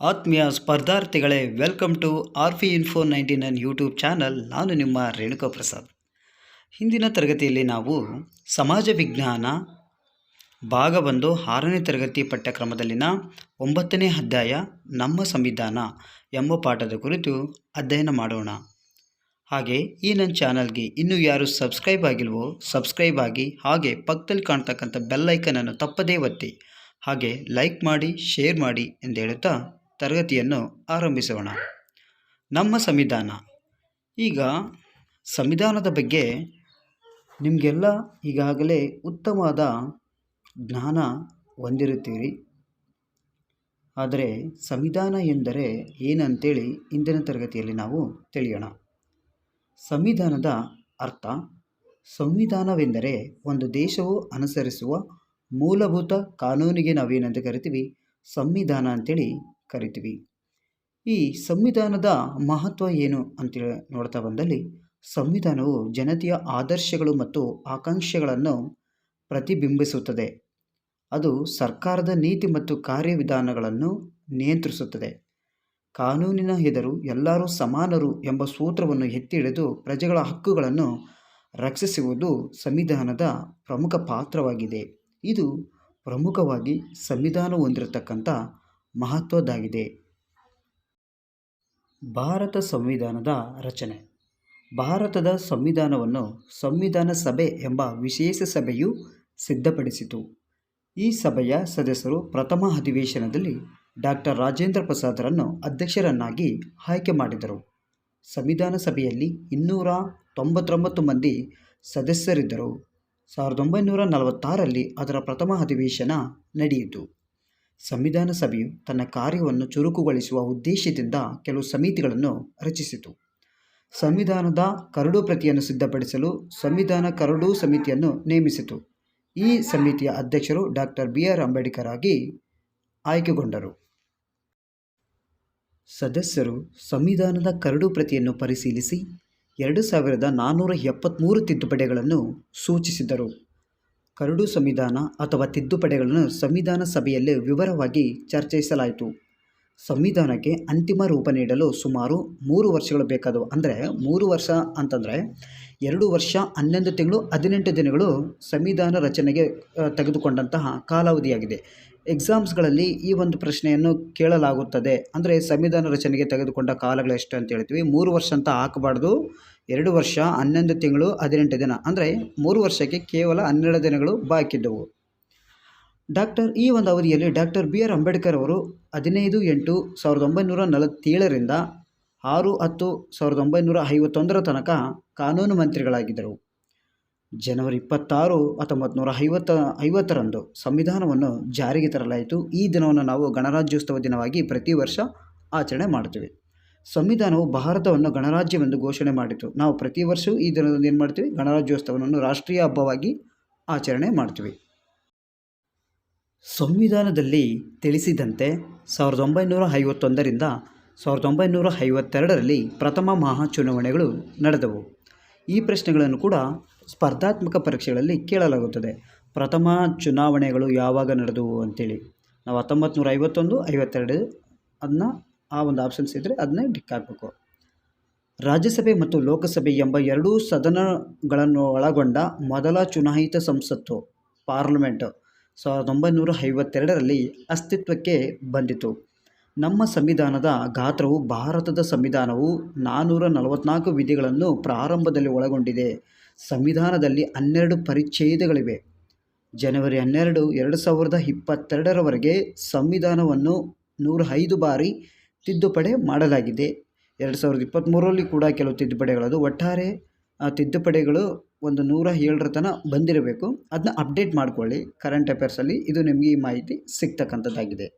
ಆತ್ಮೀಯ ಸ್ಪರ್ಧಾರ್ಥಿಗಳೇ welcome to R P info ninety nine YouTube channel ನಾನು ನಿಮ್ಮ ರೇಣುಕಾ ಪ್ರಸಾದ್. ಹಿಂದಿನ ತರಗತಿಯಲ್ಲಿ ನಾವು ಸಮಾಜ ವಿಜ್ಞಾನ ಭಾಗ ಬಂದು ಆರನೇ ತರಗತಿ ಪಠ್ಯಕ್ರಮದಲ್ಲಿನ ಒಂಬತ್ತನೇ ಅಧ್ಯಾಯ ನಮ್ಮ ಸಂವಿಧಾನ ಎಂಬ ಪಾಠದ ಕುರಿತು ಅಧ್ಯಯನ ಮಾಡೋಣ. ಹಾಗೆ ಈ ನನ್ನ ಚಾನಲ್ಗೆ ಇನ್ನೂ ಯಾರು ಸಬ್ಸ್ಕ್ರೈಬ್ ಆಗಿಲ್ವೋ ಸಬ್ಸ್ಕ್ರೈಬ್ ಆಗಿ ಹಾಗೆ ಪಕ್ಕದಲ್ಲಿ ಕಾಣ್ತಕ್ಕಂಥ ಬೆಲ್ಲೈಕನನ್ನು ತಪ್ಪದೇ ಒತ್ತಿ, ಹಾಗೆ ಲೈಕ್ ಮಾಡಿ ಶೇರ್ ಮಾಡಿ ಎಂದು ಹೇಳುತ್ತಾ ತರಗತಿಯನ್ನು ಆರಂಭಿಸೋಣ. ನಮ್ಮ ಸಂವಿಧಾನ. ಈಗ ಸಂವಿಧಾನದ ಬಗ್ಗೆ ನಿಮಗೆಲ್ಲ ಈಗಾಗಲೇ ಉತ್ತಮವಾದ ಜ್ಞಾನ ಹೊಂದಿರುತ್ತೀರಿ. ಆದರೆ ಸಂವಿಧಾನ ಎಂದರೆ ಏನಂತೇಳಿ ಇಂದಿನ ತರಗತಿಯಲ್ಲಿ ನಾವು ತಿಳಿಯೋಣ. ಸಂವಿಧಾನದ ಅರ್ಥ, ಸಂವಿಧಾನವೆಂದರೆ ಒಂದು ದೇಶವು ಅನುಸರಿಸುವ ಮೂಲಭೂತ ಕಾನೂನಿಗೆ ನಾವೇನಂತ ಕರಿತೀವಿ? ಸಂವಿಧಾನ ಅಂತೇಳಿ ಕರಿತೀವಿ. ಈ ಸಂವಿಧಾನದ ಮಹತ್ವ ಏನು ಅಂತೇಳಿ ನೋಡ್ತಾ ಬಂದಲ್ಲಿ, ಸಂವಿಧಾನವು ಜನತೆಯ ಆದರ್ಶಗಳು ಮತ್ತು ಆಕಾಂಕ್ಷೆಗಳನ್ನು ಪ್ರತಿಬಿಂಬಿಸುತ್ತದೆ. ಅದು ಸರ್ಕಾರದ ನೀತಿ ಮತ್ತು ಕಾರ್ಯವಿಧಾನಗಳನ್ನು ನಿಯಂತ್ರಿಸುತ್ತದೆ. ಕಾನೂನಿನ ಎದುರು ಎಲ್ಲರೂ ಸಮಾನರು ಎಂಬ ಸೂತ್ರವನ್ನು ಎತ್ತಿ ಹಿಡಿದು ಪ್ರಜೆಗಳ ಹಕ್ಕುಗಳನ್ನು ರಕ್ಷಿಸುವುದು ಸಂವಿಧಾನದ ಪ್ರಮುಖ ಪಾತ್ರವಾಗಿದೆ. ಇದು ಪ್ರಮುಖವಾಗಿ ಸಂವಿಧಾನ ಹೊಂದಿರತಕ್ಕಂಥ ಮಹತ್ವದ್ದಾಗಿದೆ. ಭಾರತ ಸಂವಿಧಾನದ ರಚನೆ. ಭಾರತದ ಸಂವಿಧಾನವನ್ನು ಸಂವಿಧಾನ ಸಭೆ ಎಂಬ ವಿಶೇಷ ಸಭೆಯು ಸಿದ್ಧಪಡಿಸಿತು. ಈ ಸಭೆಯ ಸದಸ್ಯರು ಪ್ರಥಮ ಅಧಿವೇಶನದಲ್ಲಿ ಡಾಕ್ಟರ್ ರಾಜೇಂದ್ರ ಪ್ರಸಾದರನ್ನು ಅಧ್ಯಕ್ಷರನ್ನಾಗಿ ಆಯ್ಕೆ ಮಾಡಿದರು. ಸಂವಿಧಾನ ಸಭೆಯಲ್ಲಿ ಇನ್ನೂರ ತೊಂಬತ್ತೊಂಬತ್ತು ಮಂದಿ ಸದಸ್ಯರಿದ್ದರು. ಸಾವಿರದ ಒಂಬೈನೂರ ನಲವತ್ತಾರರಲ್ಲಿ ಅದರ ಪ್ರಥಮ ಅಧಿವೇಶನ ನಡೆಯಿತು. ಸಂವಿಧಾನ ಸಭೆಯು ತನ್ನ ಕಾರ್ಯವನ್ನು ಚುರುಕುಗೊಳಿಸುವ ಉದ್ದೇಶದಿಂದ ಕೆಲವು ಸಮಿತಿಗಳನ್ನು ರಚಿಸಿತು. ಸಂವಿಧಾನದ ಕರಡು ಪ್ರತಿಯನ್ನು ಸಿದ್ಧಪಡಿಸಲು ಸಂವಿಧಾನ ಕರಡು ಸಮಿತಿಯನ್ನು ನೇಮಿಸಿತು. ಈ ಸಮಿತಿಯ ಅಧ್ಯಕ್ಷರು ಡಾಕ್ಟರ್ ಬಿ. ಆರ್. ಅಂಬೇಡ್ಕರ್ ಆಗಿ ಆಯ್ಕೆಗೊಂಡರು. ಸದಸ್ಯರು ಸಂವಿಧಾನದ ಕರಡು ಪ್ರತಿಯನ್ನು ಪರಿಶೀಲಿಸಿ ಎರಡು ಸಾವಿರದ ನಾನ್ನೂರ ಎಪ್ಪತ್ತ್ಮೂರು ತಿದ್ದುಪಡಿಗಳನ್ನು ಸೂಚಿಸಿದರು. ಕರಡು ಸಂವಿಧಾನ ಅಥವಾ ತಿದ್ದುಪಡಿಗಳನ್ನು ಸಂವಿಧಾನ ಸಭೆಯಲ್ಲಿ ವಿವರವಾಗಿ ಚರ್ಚಿಸಲಾಯಿತು. ಸಂವಿಧಾನಕ್ಕೆ ಅಂತಿಮ ರೂಪ ನೀಡಲು ಸುಮಾರು ಮೂರು ವರ್ಷಗಳು ಬೇಕಾದವು. ಅಂದರೆ ಮೂರು ವರ್ಷ ಅಂತಂದರೆ ಎರಡು ವರ್ಷ ಹನ್ನೊಂದು ತಿಂಗಳು ಹದಿನೆಂಟು ದಿನಗಳು ಸಂವಿಧಾನ ರಚನೆಗೆ ತೆಗೆದುಕೊಂಡಂತಹ ಕಾಲಾವಧಿಯಾಗಿದೆ. ಎಕ್ಸಾಮ್ಸ್ಗಳಲ್ಲಿ ಈ ಒಂದು ಪ್ರಶ್ನೆಯನ್ನು ಕೇಳಲಾಗುತ್ತದೆ. ಅಂದರೆ ಸಂವಿಧಾನ ರಚನೆಗೆ ತೆಗೆದುಕೊಂಡ ಕಾಲಗಳು ಎಷ್ಟು ಅಂತ ಹೇಳ್ತೀವಿ. ಮೂರು ವರ್ಷ ಅಂತ ಹಾಕಬಾರ್ದು. ಎರಡು ವರ್ಷ, ಹನ್ನೊಂದು ತಿಂಗಳು, ಹದಿನೆಂಟು ದಿನ. ಅಂದರೆ ಮೂರು ವರ್ಷಕ್ಕೆ ಕೇವಲ ಹನ್ನೆರಡು ದಿನಗಳು ಬಾಕಿದ್ದವು ಡಾಕ್ಟರ್ ಈ ಒಂದು ಅವಧಿಯಲ್ಲಿ ಡಾಕ್ಟರ್ ಬಿ ಆರ್ ಅಂಬೇಡ್ಕರ್ ಅವರು ಹದಿನೈದು ಎಂಟು ಸಾವಿರದ ಒಂಬೈನೂರ ನಲವತ್ತೇಳರಿಂದ ಆರು ಹತ್ತು ಸಾವಿರದ ಒಂಬೈನೂರ ಐವತ್ತೊಂದರ ತನಕ ಕಾನೂನು ಮಂತ್ರಿಗಳಾಗಿದ್ದರು. ಜನವರಿ ಇಪ್ಪತ್ತಾರು ಹತ್ತೊಂಬತ್ತು ನೂರ ಐವತ್ತ ಐವತ್ತರಂದು ಸಂವಿಧಾನವನ್ನು ಜಾರಿಗೆ ತರಲಾಯಿತು. ಈ ದಿನವನ್ನು ನಾವು ಗಣರಾಜ್ಯೋತ್ಸವ ದಿನವಾಗಿ ಪ್ರತಿ ವರ್ಷ ಆಚರಣೆ ಮಾಡ್ತೀವಿ ಸಂವಿಧಾನವು ಭಾರತವನ್ನು ಗಣರಾಜ್ಯವೆಂದು ಘೋಷಣೆ ಮಾಡಿತು. ನಾವು ಪ್ರತಿ ವರ್ಷವೂ ಈ ದಿನದಂದು ಏನು ಮಾಡ್ತೀವಿ? ಗಣರಾಜ್ಯೋತ್ಸವವನ್ನು ರಾಷ್ಟ್ರೀಯ ಹಬ್ಬವಾಗಿ ಆಚರಣೆ ಮಾಡ್ತೀವಿ. ಸಂವಿಧಾನದಲ್ಲಿ ತಿಳಿಸಿದಂತೆ ಸಾವಿರದ ಒಂಬೈನೂರ ಐವತ್ತೊಂದರಿಂದ ಸಾವಿರದ ಒಂಬೈನೂರ ಐವತ್ತೆರಡರಲ್ಲಿ ಪ್ರಥಮ ಮಹಾ ಚುನಾವಣೆಗಳು ನಡೆದವು. ಈ ಪ್ರಶ್ನೆಗಳನ್ನು ಕೂಡ ಸ್ಪರ್ಧಾತ್ಮಕ ಪರೀಕ್ಷೆಗಳಲ್ಲಿ ಕೇಳಲಾಗುತ್ತದೆ. ಪ್ರಥಮ ಚುನಾವಣೆಗಳು ಯಾವಾಗ ನಡೆದವು ಅಂತೇಳಿ. ನಾವು ಹತ್ತೊಂಬತ್ತು ನೂರ ಐವತ್ತೊಂದು ಐವತ್ತೆರಡು ಅದನ್ನ ಆ ಒಂದು ಆಪ್ಷನ್ಸ್ ಇದ್ದರೆ ಅದನ್ನೇ ಟಿಕ್ ಹಾಕಬೇಕು. ರಾಜ್ಯಸಭೆ ಮತ್ತು ಲೋಕಸಭೆ ಎಂಬ ಎರಡೂ ಸದನಗಳನ್ನು ಒಳಗೊಂಡ ಮೊದಲ ಚುನಾಯಿತ ಸಂಸತ್ತು, ಪಾರ್ಲಿಮೆಂಟ್ ಸಾವಿರದ ಒಂಬೈನೂರ ಐವತ್ತೆರಡರಲ್ಲಿ ಅಸ್ತಿತ್ವಕ್ಕೆ ಬಂದಿತು. ನಮ್ಮ ಸಂವಿಧಾನದ ಗಾತ್ರವು ಭಾರತದ ಸಂವಿಧಾನವು ನಾನ್ನೂರ ನಲವತ್ತ್ನಾಲ್ಕು ವಿಧಿಗಳನ್ನು ಪ್ರಾರಂಭದಲ್ಲಿ ಒಳಗೊಂಡಿದೆ. ಸಂವಿಧಾನದಲ್ಲಿ ಹನ್ನೆರಡು ಪರಿಚ್ಛೇದಗಳಿವೆ. ಜನವರಿ ಹನ್ನೆರಡು ಎರಡು ಸಾವಿರದ ಇಪ್ಪತ್ತೆರಡರವರೆಗೆ ಸಂವಿಧಾನವನ್ನು ನೂರ ಐದು ಬಾರಿ ತಿದ್ದುಪಡಿ ಮಾಡಲಾಗಿದೆ. ಎರಡು ಸಾವಿರದ ಇಪ್ಪತ್ತ್ಮೂರರಲ್ಲಿ ಕೂಡ ಕೆಲವು ತಿದ್ದುಪಡಿಗಳದು ಒಟ್ಟಾರೆ, ಆ, ತಿದ್ದುಪಡಿಗಳು ಒಂದು ನೂರ ಏಳರ ತನಕ ಬಂದಿರಬೇಕು. ಅದನ್ನ ಅಪ್ಡೇಟ್ ಮಾಡ್ಕೊಳ್ಳಿ. ಕರೆಂಟ್ ಅಫೇರ್ಸಲ್ಲಿ ಇದು ನಿಮಗೆ ಈ ಮಾಹಿತಿ ಸಿಗ್ತಕ್ಕಂಥದ್ದಾಗಿದೆ.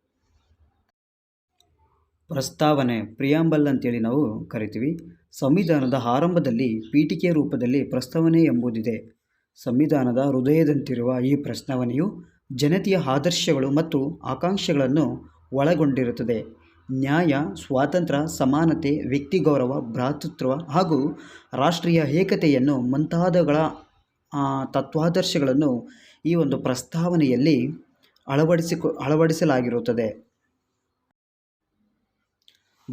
ಪ್ರಸ್ತಾವನೆ, ಪ್ರಿಯಾಂಬಲ್ ಅಂತೇಳಿ ನಾವು ಕರಿತೀವಿ. ಸಂವಿಧಾನದ ಆರಂಭದಲ್ಲಿ ಪೀಠಿಕೆ ರೂಪದಲ್ಲಿ ಪ್ರಸ್ತಾವನೆ ಎಂಬುದಿದೆ. ಸಂವಿಧಾನದ ಹೃದಯದಂತಿರುವ ಈ ಪ್ರಸ್ತಾವನೆಯು ಜನತೆಯ ಆದರ್ಶಗಳು ಮತ್ತು ಆಕಾಂಕ್ಷೆಗಳನ್ನು ಒಳಗೊಂಡಿರುತ್ತದೆ. ನ್ಯಾಯ, ಸ್ವಾತಂತ್ರ್ಯ, ಸಮಾನತೆ ವ್ಯಕ್ತಿ ಗೌರವ ಭ್ರಾತೃತ್ವ ಹಾಗೂ ರಾಷ್ಟ್ರೀಯ ಏಕತೆಯನ್ನು ಮುಂತಾದಗಳ ತತ್ವಾದರ್ಶಗಳನ್ನು ಈ ಒಂದು ಪ್ರಸ್ತಾವನೆಯಲ್ಲಿ ಅಳವಡಿಸಿಕೊ, ಅಳವಡಿಸಲಾಗಿರುತ್ತದೆ.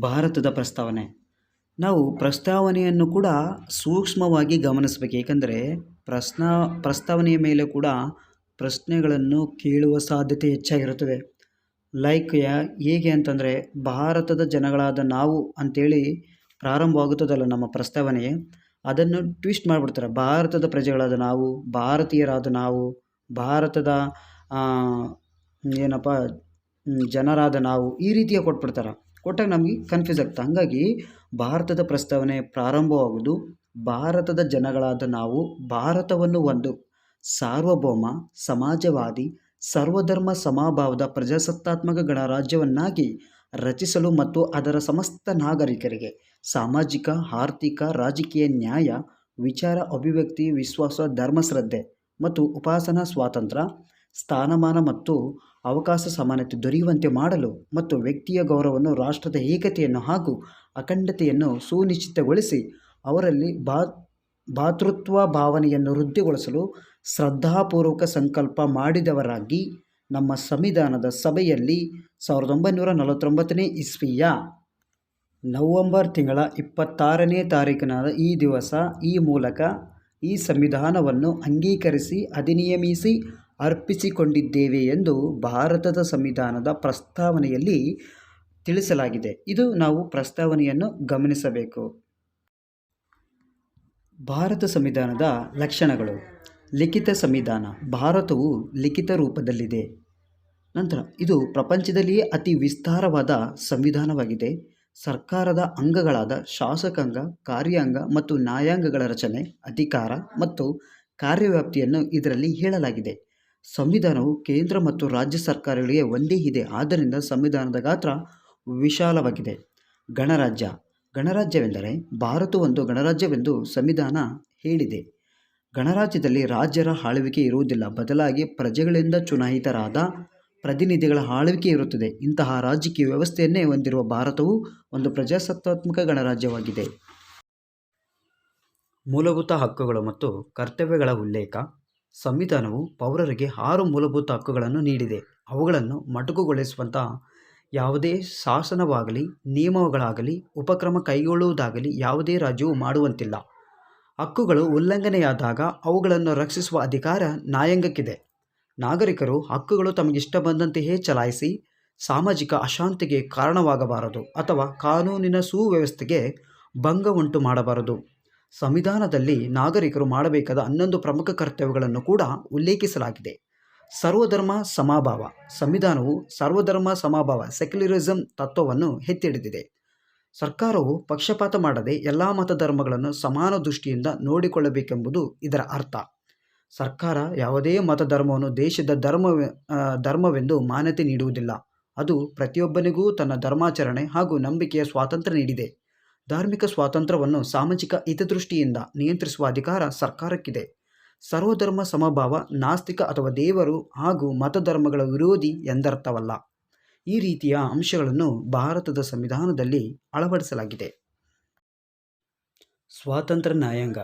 ಭಾರತದ ಪ್ರಸ್ತಾವನೆ. ನಾವು ಪ್ರಸ್ತಾವನೆಯನ್ನು ಕೂಡ ಸೂಕ್ಷ್ಮವಾಗಿ ಗಮನಿಸಬೇಕು. ಏಕೆಂದರೆ ಪ್ರಶ್ನ ಪ್ರಸ್ತಾವನೆಯ ಮೇಲೆ ಕೂಡ ಪ್ರಶ್ನೆಗಳನ್ನು ಕೇಳುವ ಸಾಧ್ಯತೆ ಹೆಚ್ಚಾಗಿರುತ್ತದೆ. ಲೈಕ್ ಯಾ, ಹೇಗೆ ಅಂತಂದರೆ ಭಾರತದ ಜನಗಳಾದ ನಾವು ಅಂಥೇಳಿ ಪ್ರಾರಂಭವಾಗುತ್ತದಲ್ಲ ನಮ್ಮ ಪ್ರಸ್ತಾವನೆ. ಅದನ್ನು ಟ್ವಿಸ್ಟ್ ಮಾಡಿಬಿಡ್ತಾರೆ. ಭಾರತದ ಪ್ರಜೆಗಳಾದ ನಾವು, ಭಾರತೀಯರಾದ ನಾವು, ಭಾರತದ ಏನಪ್ಪ ಜನರಾದ ನಾವು ಈ ರೀತಿಯ ಕೊಟ್ಬಿಡ್ತಾರೆ. ಕೊಟ್ಟಾಗ ನಮಗೆ ಕನ್ಫ್ಯೂಸ್ ಆಗ್ತದೆ ಹಾಗಾಗಿ ಭಾರತದ ಪ್ರಸ್ತಾವನೆ ಪ್ರಾರಂಭವಾಗುವುದು ಭಾರತದ ಜನಗಳಾದ ನಾವು ಭಾರತವನ್ನು ಒಂದು ಸಾರ್ವಭೌಮ, ಸಮಾಜವಾದಿ, ಸರ್ವಧರ್ಮ ಸಮಭಾವದ ಪ್ರಜಾಸತ್ತಾತ್ಮಕ ಗಣರಾಜ್ಯವನ್ನಾಗಿ ರಚಿಸಲು ಮತ್ತು ಅದರ ಸಮಸ್ತ ನಾಗರಿಕರಿಗೆ ಸಾಮಾಜಿಕ, ಆರ್ಥಿಕ, ರಾಜಕೀಯ ನ್ಯಾಯ, ವಿಚಾರ, ಅಭಿವ್ಯಕ್ತಿ, ವಿಶ್ವಾಸ ಧರ್ಮಶ್ರದ್ಧೆ ಮತ್ತು ಉಪಾಸನಾ, ಸ್ವಾತಂತ್ರ್ಯ, ಸ್ಥಾನಮಾನ ಮತ್ತು ಅವಕಾಶ ಸಮಾನತೆ ದೊರೆಯುವಂತೆ ಮಾಡಲು ಮತ್ತು ವ್ಯಕ್ತಿಯ ಗೌರವವನ್ನು ರಾಷ್ಟ್ರದ ಏಕತೆಯನ್ನು ಹಾಗೂ ಅಖಂಡತೆಯನ್ನು ಸುನಿಶ್ಚಿತಗೊಳಿಸಿ ಅವರಲ್ಲಿ ಬಾ ಭಾತೃತ್ವ ಭಾವನೆಯನ್ನು ವೃದ್ಧಿಗೊಳಿಸಲು ಶ್ರದ್ಧಾಪೂರ್ವಕ ಸಂಕಲ್ಪ ಮಾಡಿದವರಾಗಿ ನಮ್ಮ ಸಂವಿಧಾನದ ಸಭೆಯಲ್ಲಿ ಸಾವಿರದ ಒಂಬೈನೂರ ನಲವತ್ತೊಂಬತ್ತನೇ ಇಸ್ವಿಯ ನವಂಬರ್ ತಿಂಗಳ ಇಪ್ಪತ್ತಾರನೇ ತಾರೀಕಿನ ಈ ದಿವಸ ಈ ಮೂಲಕ ಈ ಸಂವಿಧಾನವನ್ನು ಅಂಗೀಕರಿಸಿ, ಅಧಿನಿಯಮಿಸಿ ಅರ್ಪಿಸಿಕೊಂಡಿದ್ದೇವೆ ಎಂದು ಭಾರತದ ಸಂವಿಧಾನದ ಪ್ರಸ್ತಾವನೆಯಲ್ಲಿ ತಿಳಿಸಲಾಗಿದೆ. ಇದು ನಾವು ಪ್ರಸ್ತಾವನೆಯನ್ನು ಗಮನಿಸಬೇಕು. ಭಾರತ ಸಂವಿಧಾನದ ಲಕ್ಷಣಗಳು. ಲಿಖಿತ ಸಂವಿಧಾನ. ಭಾರತವು ಲಿಖಿತ ರೂಪದಲ್ಲಿದೆ. ನಂತರ, ಇದು ಪ್ರಪಂಚದಲ್ಲಿಯೇ ಅತಿ ವಿಸ್ತಾರವಾದ ಸಂವಿಧಾನವಾಗಿದೆ. ಸರ್ಕಾರದ ಅಂಗಗಳಾದ ಶಾಸಕಾಂಗ, ಕಾರ್ಯಾಂಗ ಮತ್ತು ನ್ಯಾಯಾಂಗಗಳ ರಚನೆ, ಅಧಿಕಾರ ಮತ್ತು ಕಾರ್ಯವ್ಯಾಪ್ತಿಯನ್ನು ಇದರಲ್ಲಿ ಹೇಳಲಾಗಿದೆ. ಸಂವಿಧಾನವು ಕೇಂದ್ರ ಮತ್ತು ರಾಜ್ಯ ಸರ್ಕಾರಗಳಿಗೆ ಒಂದೇ ಇದೆ. ಆದ್ದರಿಂದ ಸಂವಿಧಾನದ ಗಾತ್ರ ವಿಶಾಲವಾಗಿದೆ. ಗಣರಾಜ್ಯ. ಗಣರಾಜ್ಯವೆಂದರೆ ಭಾರತ ಒಂದು ಗಣರಾಜ್ಯವೆಂದು ಸಂವಿಧಾನ ಹೇಳಿದೆ. ಗಣರಾಜ್ಯದಲ್ಲಿ ರಾಜ್ಯರ ಆಳ್ವಿಕೆ ಇರುವುದಿಲ್ಲ. ಬದಲಾಗಿ ಪ್ರಜೆಗಳಿಂದ ಚುನಾಯಿತರಾದ ಪ್ರತಿನಿಧಿಗಳ ಆಳ್ವಿಕೆ ಇರುತ್ತದೆ. ಇಂತಹ ರಾಜಕೀಯ ವ್ಯವಸ್ಥೆಯನ್ನೇ ಹೊಂದಿರುವ ಭಾರತವು ಒಂದು ಪ್ರಜಾಸತ್ತಾತ್ಮಕ ಗಣರಾಜ್ಯವಾಗಿದೆ. ಮೂಲಭೂತ ಹಕ್ಕುಗಳು ಮತ್ತು ಕರ್ತವ್ಯಗಳ ಉಲ್ಲೇಖ. ಸಂವಿಧಾನವು ಪೌರರಿಗೆ ಆರು ಮೂಲಭೂತ ಹಕ್ಕುಗಳನ್ನು ನೀಡಿದೆ. ಅವುಗಳನ್ನು ಮೊಟಕುಗೊಳಿಸುವಂತಹ ಯಾವುದೇ ಶಾಸನವಾಗಲಿ, ನಿಯಮಗಳಾಗಲಿ, ಉಪಕ್ರಮ ಕೈಗೊಳ್ಳುವುದಾಗಲಿ ಯಾವುದೇ ರಾಜ್ಯವು ಮಾಡುವಂತಿಲ್ಲ. ಹಕ್ಕುಗಳು ಉಲ್ಲಂಘನೆಯಾದಾಗ ಅವುಗಳನ್ನು ರಕ್ಷಿಸುವ ಅಧಿಕಾರ ನ್ಯಾಯಾಂಗಕ್ಕಿದೆ. ನಾಗರಿಕರು ಹಕ್ಕುಗಳು ತಮಗಿಷ್ಟ ಬಂದಂತೆಯೇ ಚಲಾಯಿಸಿ, ಸಾಮಾಜಿಕ ಅಶಾಂತಿಗೆ ಕಾರಣವಾಗಬಾರದು ಅಥವಾ ಕಾನೂನಿನ ಸುವ್ಯವಸ್ಥೆಗೆ ಭಂಗ ಉಂಟು ಮಾಡಬಾರದು. ಸಂವಿಧಾನದಲ್ಲಿ ನಾಗರಿಕರು ಮಾಡಬೇಕಾದ ಹನ್ನೊಂದು ಪ್ರಮುಖ ಕರ್ತವ್ಯಗಳನ್ನು ಕೂಡ ಉಲ್ಲೇಖಿಸಲಾಗಿದೆ. ಸರ್ವಧರ್ಮ ಸಮಭಾವ. ಸಂವಿಧಾನವು ಸರ್ವಧರ್ಮ ಸಮಭಾವ, ಸೆಕ್ಯುಲರಿಸಂ ತತ್ವವನ್ನು ಎತ್ತಿಡಿದಿದೆ ಸರ್ಕಾರವು ಪಕ್ಷಪಾತ ಮಾಡದೆ ಎಲ್ಲ ಮತಧರ್ಮಗಳನ್ನು ಸಮಾನ ದೃಷ್ಟಿಯಿಂದ ನೋಡಿಕೊಳ್ಳಬೇಕೆಂಬುದು ಇದರ ಅರ್ಥ. ಸರ್ಕಾರ ಯಾವುದೇ ಮತಧರ್ಮವನ್ನು ದೇಶದ ಧರ್ಮ ಧರ್ಮವೆಂದು ಮಾನ್ಯತೆ ನೀಡುವುದಿಲ್ಲ. ಅದು ಪ್ರತಿಯೊಬ್ಬನಿಗೂ ತನ್ನ ಧರ್ಮಾಚರಣೆ ಹಾಗೂ ನಂಬಿಕೆಯ ಸ್ವಾತಂತ್ರ್ಯ ನೀಡಿದೆ. ಧಾರ್ಮಿಕ ಸ್ವಾತಂತ್ರ್ಯವನ್ನು ಸಾಮಾಜಿಕ ಹಿತದೃಷ್ಟಿಯಿಂದ ನಿಯಂತ್ರಿಸುವ ಅಧಿಕಾರ ಸರ್ಕಾರಕ್ಕಿದೆ. ಸರ್ವಧರ್ಮ ಸಮಭಾವ, ನಾಸ್ತಿಕ ಅಥವಾ ದೇವರು ಹಾಗೂ ಮತಧರ್ಮಗಳ ವಿರೋಧಿ ಎಂದರ್ಥವಲ್ಲ. ಈ ರೀತಿಯ ಅಂಶಗಳನ್ನು ಭಾರತದ ಸಂವಿಧಾನದಲ್ಲಿ ಅಳವಡಿಸಲಾಗಿದೆ. ಸ್ವಾತಂತ್ರ್ಯ ನ್ಯಾಯಾಂಗ.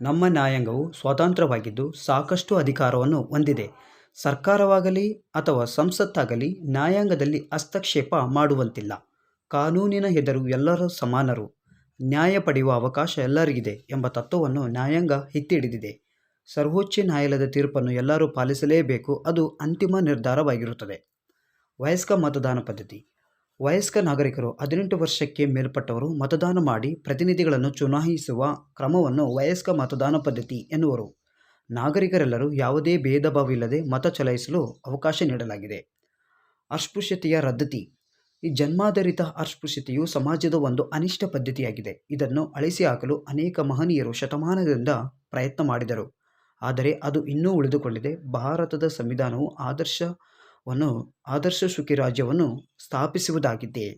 ನಮ್ಮ ನ್ಯಾಯಾಂಗವು ಸ್ವತಂತ್ರವಾಗಿದ್ದು ಸಾಕಷ್ಟು ಅಧಿಕಾರವನ್ನು ಹೊಂದಿದೆ. ಸರ್ಕಾರವಾಗಲಿ ಅಥವಾ ಸಂಸತ್ತಾಗಲಿ ನ್ಯಾಯಾಂಗದಲ್ಲಿ ಹಸ್ತಕ್ಷೇಪ ಮಾಡುವಂತಿಲ್ಲ. ಕಾನೂನಿನ ಹೆದರು ಎಲ್ಲರೂ ಸಮಾನರು. ನ್ಯಾಯ ಪಡೆಯುವ ಅವಕಾಶ ಎಲ್ಲರಿಗಿದೆ ಎಂಬ ತತ್ವವನ್ನು ನ್ಯಾಯಾಂಗ ಹಿತ್ತಿಡಿದಿದೆ ಸರ್ವೋಚ್ಚ ನ್ಯಾಯಾಲಯದ ತೀರ್ಪನ್ನು ಎಲ್ಲರೂ ಪಾಲಿಸಲೇಬೇಕು, ಅದು ಅಂತಿಮ ನಿರ್ಧಾರವಾಗಿರುತ್ತದೆ. ವಯಸ್ಕ ಮತದಾನ ಪದ್ಧತಿ. ವಯಸ್ಕ ನಾಗರಿಕರು ಹದಿನೆಂಟು ವರ್ಷಕ್ಕೆ ಮೇಲ್ಪಟ್ಟವರು ಮತದಾನ ಮಾಡಿ ಪ್ರತಿನಿಧಿಗಳನ್ನು ಚುನಾಯಿಸುವ ಕ್ರಮವನ್ನು ವಯಸ್ಕ ಮತದಾನ ಪದ್ಧತಿ ಎನ್ನುವರು. ನಾಗರಿಕರೆಲ್ಲರೂ ಯಾವುದೇ ಭೇದ ಭಾವವಿಲ್ಲದೆ ಮತ ಚಲಾಯಿಸಲು ಅವಕಾಶ ನೀಡಲಾಗಿದೆ. ಅಸ್ಪೃಶ್ಯತೆಯ ರದ್ದತಿ. ಈ ಜನ್ಮಾಧಾರಿತ ಅಸ್ಪೃಶ್ಯತೆಯು ಸಮಾಜದ ಒಂದು ಅನಿಷ್ಟ ಪದ್ಧತಿಯಾಗಿದೆ. ಇದನ್ನು ಅಳಿಸಿ ಹಾಕಲು ಅನೇಕ ಮಹನೀಯರು ಶತಮಾನದಿಂದ ಪ್ರಯತ್ನ ಮಾಡಿದರು. ಆದರೆ ಅದು ಇನ್ನೂ ಉಳಿದುಕೊಂಡಿದೆ. ಭಾರತದ ಸಂವಿಧಾನವು ಆದರ್ಶವನ್ನು, ಆದರ್ಶ ಸುಖಿ ರಾಜ್ಯವನ್ನು ಸ್ಥಾಪಿಸುವುದಾಗಿದೆ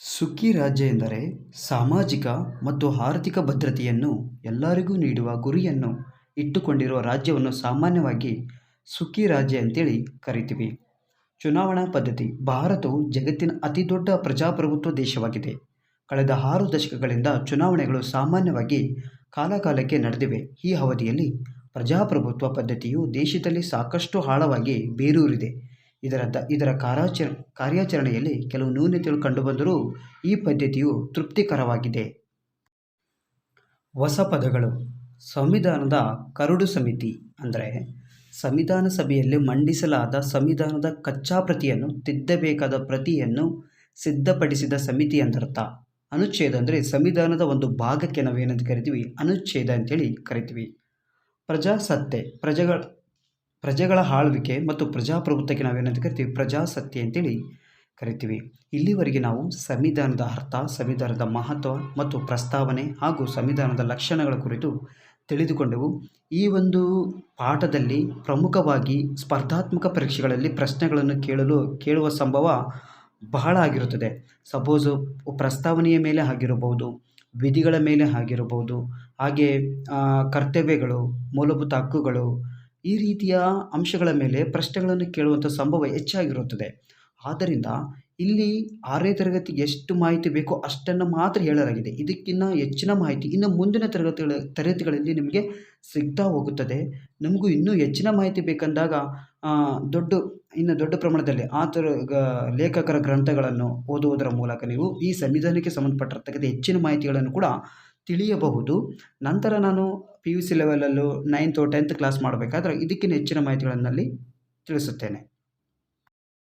ಸುಖಿ ರಾಜ್ಯ ಎಂದರೆ ಸಾಮಾಜಿಕ ಮತ್ತು ಆರ್ಥಿಕ ಭದ್ರತೆಯನ್ನು ಎಲ್ಲರಿಗೂ ನೀಡುವ ಗುರಿಯನ್ನು ಇಟ್ಟುಕೊಂಡಿರುವ ರಾಜ್ಯವನ್ನು ಸಾಮಾನ್ಯವಾಗಿ ಸುಖಿ ರಾಜ್ಯ ಅಂತೇಳಿ ಕರಿತೀವಿ. ಚುನಾವಣಾ ಪದ್ಧತಿ, ಭಾರತವು ಜಗತ್ತಿನ ಅತಿದೊಡ್ಡ ಪ್ರಜಾಪ್ರಭುತ್ವ ದೇಶವಾಗಿದೆ. ಕಳೆದ ಆರು ದಶಕಗಳಿಂದ ಚುನಾವಣೆಗಳು ಸಾಮಾನ್ಯವಾಗಿ ಕಾಲಕಾಲಕ್ಕೆ ನಡೆದಿವೆ. ಈ ಅವಧಿಯಲ್ಲಿ ಪ್ರಜಾಪ್ರಭುತ್ವ ಪದ್ಧತಿಯು ದೇಶದಲ್ಲಿ ಸಾಕಷ್ಟು ಆಳವಾಗಿ ಬೇರೂರಿದೆ. ಇದರ ದ ಇದರ ಕಾರ್ಯಾಚರ, ಕಾರ್ಯಾಚರಣೆಯಲ್ಲಿ ಕೆಲವು ನ್ಯೂನತೆಗಳು ಕಂಡುಬಂದರೂ ಈ ಪದ್ಧತಿಯು ತೃಪ್ತಿಕರವಾಗಿದೆ. ಹೊಸ ಪದಗಳು. ಸಂವಿಧಾನದ ಕರಡು ಸಮಿತಿ ಅಂದರೆ ಸಂವಿಧಾನ ಸಭೆಯಲ್ಲಿ ಮಂಡಿಸಲಾದ ಸಂವಿಧಾನದ ಕಚ್ಚಾ ಪ್ರತಿಯನ್ನು ತಿದ್ದಬೇಕಾದ ಪ್ರತಿಯನ್ನು ಸಿದ್ಧಪಡಿಸಿದ ಸಮಿತಿ ಎಂದರ್ಥ ಅನುಚ್ಛೇದ ಅಂದರೆ ಸಂವಿಧಾನದ ಒಂದು ಭಾಗಕ್ಕೆ ನಾವೇನಂತ ಕರಿತೀವಿ? ಅನುಚ್ಛೇದ ಅಂತೇಳಿ ಕರಿತೀವಿ. ಪ್ರಜಾಸತ್ತೆ, ಪ್ರಜೆಗಳ ಪ್ರಜೆಗಳ ಆಳ್ವಿಕೆ ಮತ್ತು ಪ್ರಜಾಪ್ರಭುತ್ವಕ್ಕೆ ನಾವೇನಂತ ಕರಿತೀವಿ? ಪ್ರಜಾಸತ್ತೆ ಅಂತೇಳಿ ಕರಿತೀವಿ. ಇಲ್ಲಿವರೆಗೆ ನಾವು ಸಂವಿಧಾನದ ಅರ್ಥ, ಸಂವಿಧಾನದ ಮಹತ್ವ ಮತ್ತು ಪ್ರಸ್ತಾವನೆ ಹಾಗೂ ಸಂವಿಧಾನದ ಲಕ್ಷಣಗಳ ಕುರಿತು ತಿಳಿದುಕೊಂಡೆವು. ಈ ಒಂದು ಪಾಠದಲ್ಲಿ ಪ್ರಮುಖವಾಗಿ ಸ್ಪರ್ಧಾತ್ಮಕ ಪರೀಕ್ಷೆಗಳಲ್ಲಿ ಪ್ರಶ್ನೆಗಳನ್ನು ಕೇಳಲು, ಕೇಳುವ ಸಂಭವ ಬಹಳ ಆಗಿರುತ್ತದೆ. ಸಪೋಸು ಪ್ರಸ್ತಾವನೆಯ ಮೇಲೆ ಆಗಿರಬಹುದು, ವಿಧಿಗಳ ಮೇಲೆ ಆಗಿರಬಹುದು, ಹಾಗೆ ಕರ್ತವ್ಯಗಳು, ಮೂಲಭೂತ ಹಕ್ಕುಗಳು, ಈ ರೀತಿಯ ಅಂಶಗಳ ಮೇಲೆ ಪ್ರಶ್ನೆಗಳನ್ನು ಕೇಳುವಂಥ ಸಂಭವ ಹೆಚ್ಚಾಗಿರುತ್ತದೆ. ಆದ್ದರಿಂದ ಇಲ್ಲಿ ಆರನೇ ತರಗತಿ ಎಷ್ಟು ಮಾಹಿತಿ ಬೇಕೋ ಅಷ್ಟನ್ನು ಮಾತ್ರ ಹೇಳಲಾಗಿದೆ. ಇದಕ್ಕಿಂತ ಹೆಚ್ಚಿನ ಮಾಹಿತಿ ಇನ್ನು ಮುಂದಿನ ತರಗತಿಗಳ, ತರಗತಿಗಳಲ್ಲಿ ನಿಮಗೆ ಸಿಗ್ತಾ ಹೋಗುತ್ತದೆ. ನಮಗೂ ಇನ್ನೂ ಹೆಚ್ಚಿನ ಮಾಹಿತಿ ಬೇಕಂದಾಗ ದೊಡ್ಡ, ಇನ್ನು ದೊಡ್ಡ ಪ್ರಮಾಣದಲ್ಲಿ ಆ ಥರ ಲೇಖಕರ ಗ್ರಂಥಗಳನ್ನು ಓದುವುದರ ಮೂಲಕ ನೀವು ಈ ಸಂವಿಧಾನಕ್ಕೆ ಸಂಬಂಧಪಟ್ಟಿರ್ತಕ್ಕಂಥ ಹೆಚ್ಚಿನ ಮಾಹಿತಿಗಳನ್ನು ಕೂಡ ತಿಳಿಯಬಹುದು. ನಂತರ ನಾನು ಪಿ ಯು ಸಿ ಲೆವೆಲಲ್ಲೂ ನೈನ್ತು ಟೆಂತ್ ಕ್ಲಾಸ್ ಮಾಡಬೇಕಾದ್ರೆ ಇದಕ್ಕಿಂತ ಹೆಚ್ಚಿನ ಮಾಹಿತಿಗಳನ್ನಲ್ಲಿ ತಿಳಿಸುತ್ತೇನೆ.